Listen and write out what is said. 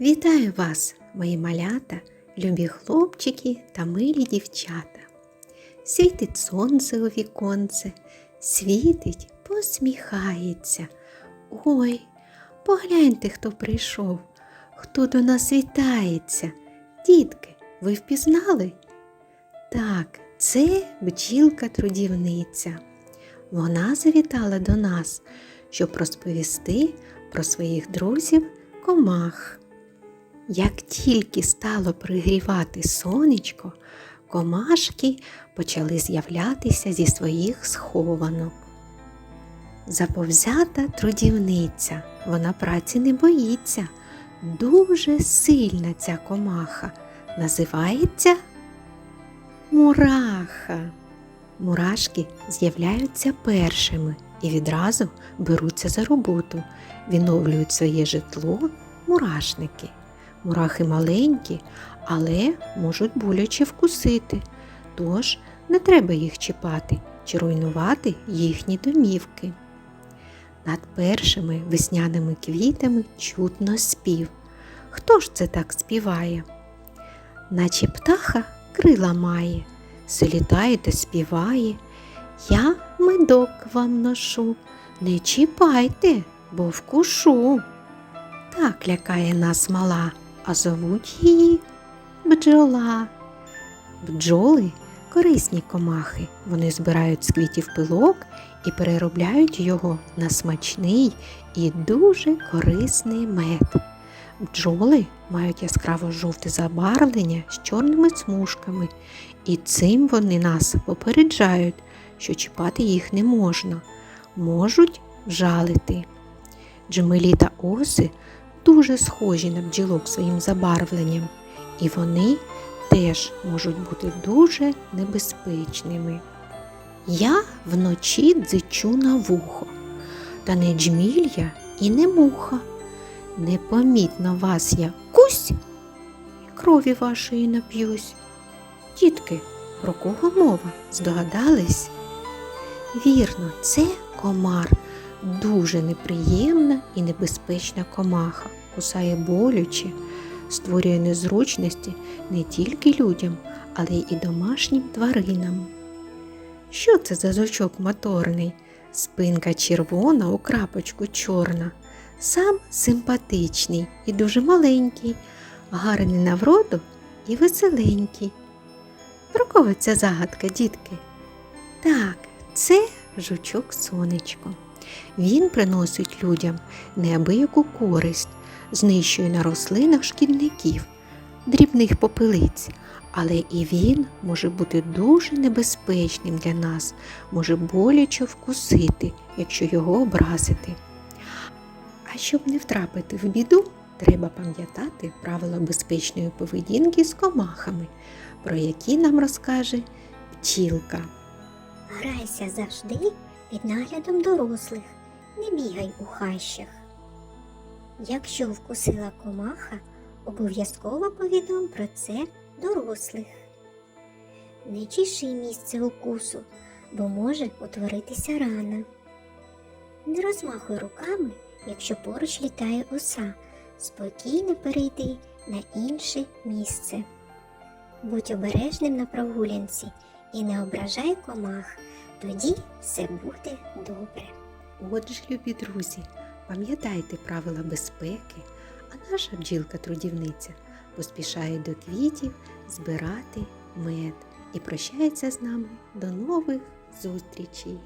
Вітаю вас, мої малята, любі хлопчики та милі дівчата. Світить сонце у віконце, світить, посміхається. Ой, погляньте, хто прийшов, хто до нас вітається. Дітки, ви впізнали? Так, це бджілка трудівниця. Вона завітала до нас, щоб розповісти про своїх друзів комах. Як тільки стало пригрівати сонечко, комашки почали з'являтися зі своїх схованок. Заповзята трудівниця, вона праці не боїться. Дуже сильна ця комаха. Називається мураха. Мурашки з'являються першими і відразу беруться за роботу, відновлюють своє житло мурашники. Мурахи маленькі, але можуть боляче вкусити, тож не треба їх чіпати чи руйнувати їхні домівки. Над першими весняними квітами чутно спів. Хто ж це так співає? Наче птаха крила має, все та співає. Я медок вам ношу, не чіпайте, бо вкушу. Так лякає нас мала, а зовуть її бджола. Бджоли корисні комахи. Вони збирають з квітів пилок і переробляють його на смачний і дуже корисний мед. Бджоли мають яскраво жовте забарвлення з чорними смужками, і цим вони нас попереджають, що чіпати їх не можна, можуть жалити. Джмелі та оси дуже схожі на бджілок своїм забарвленням, і вони теж можуть бути дуже небезпечними. Я вночі дзичу на вухо, та не джмілля і не муха. Непомітно вас я кусь і крові вашої нап'юсь. Тітки, про кого мова? Здогадались? Вірно, це комар, дуже неприємна і небезпечна комаха, кусає болюче, створює незручності не тільки людям, але й домашнім тваринам. Що це за зочок моторний? Спинка червона у крапочку чорна, сам симпатичний і дуже маленький, гарний на вроду і веселенький. Про кого ця загадка, дітки? Так, це жучок сонечко. Він приносить людям неабияку користь, знищує на рослинах шкідників, дрібних попелиць, але і він може бути дуже небезпечним для нас, може боляче вкусити, якщо його образити. А щоб не втрапити в біду, треба пам'ятати правила безпечної поведінки з комахами, про які нам розкаже пчілка. Грайся завжди під наглядом дорослих, не бігай у хащах. Якщо вкусила комаха, обов'язково повідом про це дорослих. Не чеши місце укусу, бо може утворитися рана. Не розмахуй руками, якщо поруч літає оса, спокійно перейди на інше місце. Будь обережним на прогулянці і не ображай комах, тоді все буде добре. Отже, любі друзі, пам'ятайте правила безпеки, а наша бджілка-трудівниця поспішає до квітів збирати мед і прощається з нами до нових зустрічей.